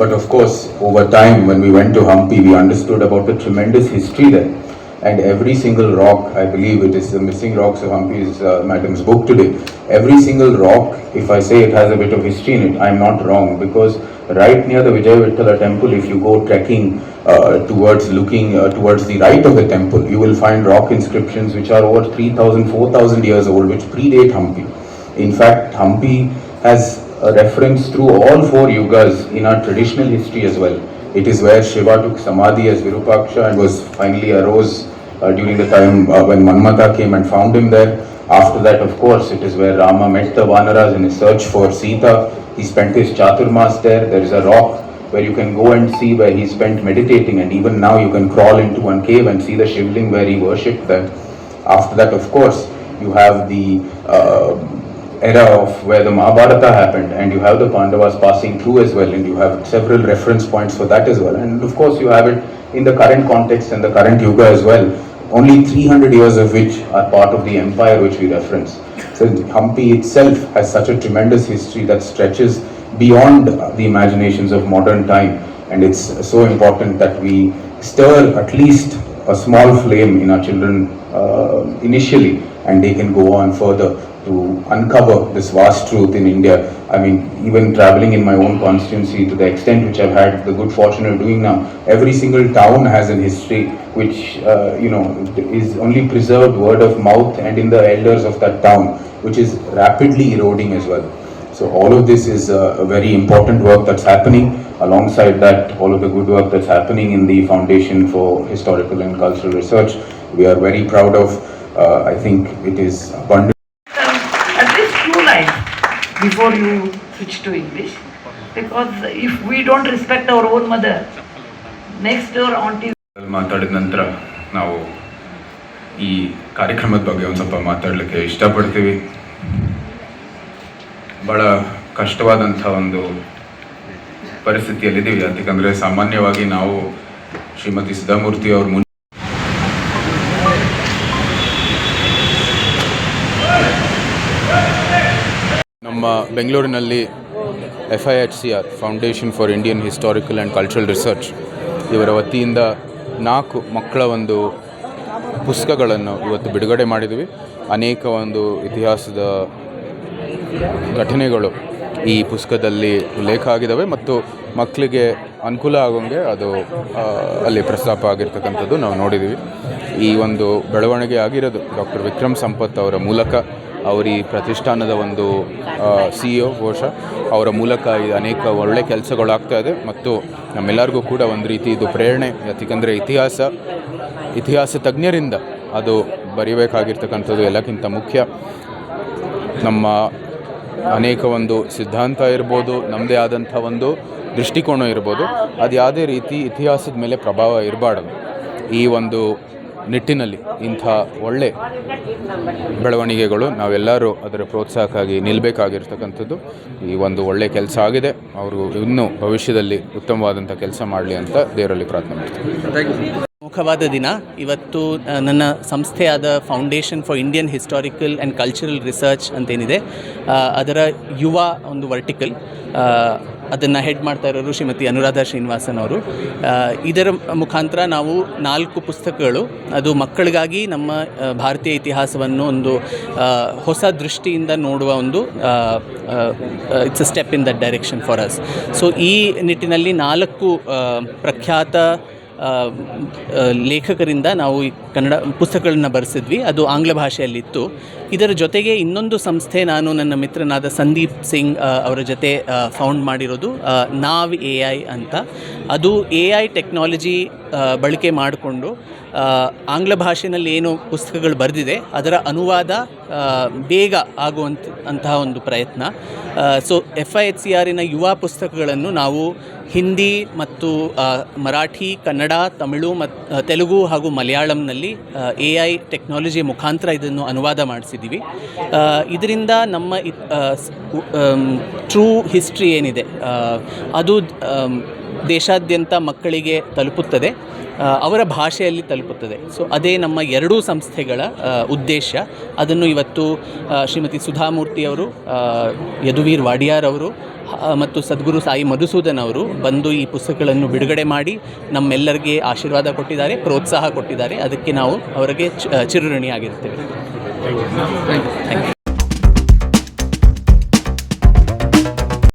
But of course, over time, when we went to Hampi, we understood about the tremendous history there. And every single rock, I believe it is the missing rocks of Hampi is uh, Madam's book today. Every single rock, if I say it has a bit of history in it, I'm not wrong because right near the Vijay Vittala temple, if you go trekking uh, towards looking uh, towards the right of the temple, you will find rock inscriptions which are over 3,000, 4,000 years old, which predate Hampi. In fact, Hampi has a reference through all four yugas in our traditional history as well. It is where Shiva took samadhi as Virupaksha and was finally arose uh, during the time uh, when Manmata came and found him there. After that, of course, it is where Rama met the Vanaras in his search for Sita. He spent his Chaturmas there. There is a rock where you can go and see where he spent meditating, and even now you can crawl into one cave and see the Shivling where he worshipped there. After that, of course, you have the uh, era of where the Mahabharata happened, and you have the Pandavas passing through as well, and you have several reference points for that as well. And of course, you have it in the current context and the current Yuga as well. Only 300 years of which are part of the empire which we reference. So Hampi itself has such a tremendous history that stretches beyond the imaginations of modern time, and it's so important that we stir at least a small flame in our children uh, initially, and they can go on further to uncover this vast truth in India. I mean, even traveling in my own constituency to the extent which I've had the good fortune of doing now, every single town has an history which, uh, you know, is only preserved word of mouth and in the elders of that town, which is rapidly eroding as well. So all of this is uh, a very important work that's happening. Alongside that, all of the good work that's happening in the Foundation for Historical and Cultural Research, we are very proud of. Uh, I think it is abundant. Before you switch to English. Because if we don't respect our own mother, next door auntie ಮಾತಾಡಿದ ನಂತರ ನಾವು ಈ ಕಾರ್ಯಕ್ರಮದ ಬಗ್ಗೆ ಒಂದು ಸ್ವಲ್ಪ ಮಾತಾಡಲಿಕ್ಕೆ ಇಷ್ಟಪಡ್ತೀವಿ ಭಾಳ ಕಷ್ಟವಾದಂಥ ಒಂದು ಪರಿಸ್ಥಿತಿಯಲ್ಲಿದ್ದೀವಿ ಯಾಕಂದರೆ ಸಾಮಾನ್ಯವಾಗಿ ನಾವು ಶ್ರೀಮತಿ ಸುಧಾಮೂರ್ತಿ ಅವ್ರ ನಮ್ಮ ಬೆಂಗಳೂರಿನಲ್ಲಿ F I H C R foundation for Indian historical and cultural research ಇವರ ವತಿಯಿಂದ ನಾಲ್ಕು ಮಕ್ಕಳ ಒಂದು ಪುಸ್ತಕಗಳನ್ನು ಇವತ್ತು ಬಿಡುಗಡೆ ಮಾಡಿದ್ವಿ. ಅನೇಕ ಒಂದು ಇತಿಹಾಸದ ಘಟನೆಗಳು ಈ ಪುಸ್ತಕದಲ್ಲಿ ಉಲ್ಲೇಖ ಆಗಿದ್ದಾವೆ ಮತ್ತು ಮಕ್ಕಳಿಗೆ ಅನುಕೂಲ ಆಗೋಂಗೆ ಅದು ಅಲ್ಲಿ ಪ್ರಸ್ತಾಪ ಆಗಿರ್ತಕ್ಕಂಥದ್ದು ನಾವು ನೋಡಿದ್ದೀವಿ. ಈ ಒಂದು ಬೆಳವಣಿಗೆ ಆಗಿರೋದು ಡಾಕ್ಟರ್ ವಿಕ್ರಮ್ ಸಂಪತ್ ಅವರ ಮೂಲಕ ಅವರು ಈ ಪ್ರತಿಷ್ಠಾನದ ಒಂದು ಸಿ ಇ ಒ ಘೋಷ, ಅವರ ಮೂಲಕ ಅನೇಕ ಒಳ್ಳೆ ಕೆಲಸಗಳಾಗ್ತಾ ಇದೆ. ಮತ್ತು ನಮ್ಮೆಲ್ಲರಿಗೂ ಕೂಡ ಒಂದು ರೀತಿ ಇದು ಪ್ರೇರಣೆ, ಯಾಕೆಂದರೆ ಇತಿಹಾಸ ಇತಿಹಾಸ ತಜ್ಞರಿಂದ ಅದು ಬರೀಬೇಕಾಗಿರ್ತಕ್ಕಂಥದ್ದು ಎಲ್ಲಕ್ಕಿಂತ ಮುಖ್ಯ. ನಮ್ಮ ಅನೇಕ ಒಂದು ಸಿದ್ಧಾಂತ ಇರ್ಬೋದು ನಮ್ಮದೇ ಆದಂಥ ಒಂದು ದೃಷ್ಟಿಕೋನ ಇರ್ಬೋದು ಅದು ಯಾವುದೇ ರೀತಿ ಇತಿಹಾಸದ ಮೇಲೆ ಪ್ರಭಾವ ಇರಬಾರ್ದು. ಈ ಒಂದು ನಿಟ್ಟಿನಲ್ಲಿ ಇಂಥ ಒಳ್ಳೆ ಬೆಳವಣಿಗೆಗಳು ನಾವೆಲ್ಲರೂ ಅದರ ಪ್ರೋತ್ಸಾಹಕ್ಕಾಗಿ ನಿಲ್ಲಬೇಕಾಗಿರ್ತಕ್ಕಂಥದ್ದು ಈ ಒಂದು ಒಳ್ಳೆ ಕೆಲಸ ಆಗಿದೆ. ಅವರು ಇನ್ನೂ ಭವಿಷ್ಯದಲ್ಲಿ ಉತ್ತಮವಾದಂಥ ಕೆಲಸ ಮಾಡಲಿ ಅಂತ ದೇವರಲ್ಲಿ ಪ್ರಾರ್ಥನೆ ಮಾಡ್ತೀನಿ ಪ್ರಮುಖವಾದ ದಿನ. ಇವತ್ತು ನನ್ನ ಸಂಸ್ಥೆಯಾದ foundation for Indian historical and cultural research ಅಂತೇನಿದೆ. ಅದರ ಯುವ ಒಂದು ವರ್ಟಿಕಲ್. ಅದನ್ನು ಹೆಡ್ ಮಾಡ್ತಾ ಇರೋರು ಶ್ರೀಮತಿ ಅನುರಾಧ ಶ್ರೀನಿವಾಸನ್ ಅವರು. ಇದರ ಮುಖಾಂತರ ನಾವು ನಾಲ್ಕು ಪುಸ್ತಕಗಳು, ಅದು ಮಕ್ಕಳಿಗಾಗಿ ನಮ್ಮ ಭಾರತೀಯ ಇತಿಹಾಸವನ್ನು ಒಂದು ಹೊಸ ದೃಷ್ಟಿಯಿಂದ ನೋಡುವ ಒಂದು it's a step in that direction for us so ಈ ನಿಟ್ಟಿನಲ್ಲಿ ನಾಲ್ಕು ಪ್ರಖ್ಯಾತ ಲೇಖಕರಿಂದ ನಾವು ಈ ಕನ್ನಡ ಪುಸ್ತಕಗಳನ್ನ ಬರೆಸಿದ್ವಿ. ಅದು ಆಂಗ್ಲ ಭಾಷೆಯಲ್ಲಿತ್ತು. ಇದರ ಜೊತೆಗೆ ಇನ್ನೊಂದು ಸಂಸ್ಥೆ ನಾನು ನನ್ನ ಮಿತ್ರನಾದ ಸಂದೀಪ್ ಸಿಂಗ್ ಅವರ ಜೊತೆ ಫೌಂಡ್ ಮಾಡಿರೋದು ನಾವ್ ಎ ಐ ಅಂತ. ಅದು ಎ ಐ ಟೆಕ್ನಾಲಜಿ ಬಳಕೆ ಮಾಡಿಕೊಂಡು ಆಂಗ್ಲ ಭಾಷೆಯಲ್ಲಿ ಏನು ಪುಸ್ತಕಗಳು ಬರೆದಿದೆ, ಅದರ ಅನುವಾದ ಬೇಗ ಆಗುವಂಥ ಅಂತಹ ಒಂದು ಪ್ರಯತ್ನ. So F I H C ಆರಿನ ಯುವ ಪುಸ್ತಕಗಳನ್ನು ನಾವು ಹಿಂದಿ ಮತ್ತು ಮರಾಠಿ, ಕನ್ನಡ, ತಮಿಳು ಮತ್ತು ತೆಲುಗು ಹಾಗೂ ಮಲಯಾಳಂನಲ್ಲಿ ಎ ಐ ಟೆಕ್ನಾಲಜಿ ಮುಖಾಂತರ ಇದನ್ನು ಅನುವಾದ ಮಾಡಿಸಿದ್ದೀವಿ ಇದರಿಂದ ನಮ್ಮ ಟ್ರೂ ಹಿಸ್ಟ್ರಿ ಏನಿದೆ ಅದು ದೇಶಾದ್ಯಂತ ಮಕ್ಕಳಿಗೆ ತಲುಪುತ್ತದೆ. ಅವರ ಭಾಷೆಯಲ್ಲಿ ತಲುಪುತ್ತದೆ. ಸೊ ಅದೇ ನಮ್ಮ ಎರಡೂ ಸಂಸ್ಥೆಗಳ ಉದ್ದೇಶ. ಅದನ್ನು ಇವತ್ತು ಶ್ರೀಮತಿ ಸುಧಾಮೂರ್ತಿಯವರು ಯದುವೀರ್ ವಾಡಿಯಾರ್ ಅವರು ಮತ್ತು ಸದ್ಗುರು ಸಾಯಿ ಮಧುಸೂದನ್ ಅವರು ಬಂದು ಈ ಪುಸ್ತಕಗಳನ್ನು ಬಿಡುಗಡೆ ಮಾಡಿ ನಮ್ಮೆಲ್ಲರಿಗೆ ಆಶೀರ್ವಾದ ಕೊಟ್ಟಿದ್ದಾರೆ, ಪ್ರೋತ್ಸಾಹ ಕೊಟ್ಟಿದ್ದಾರೆ. ಅದಕ್ಕೆ ನಾವು ಅವರಿಗೆ ಚಿರಋಣಿಯಾಗಿರ್ತೇವೆ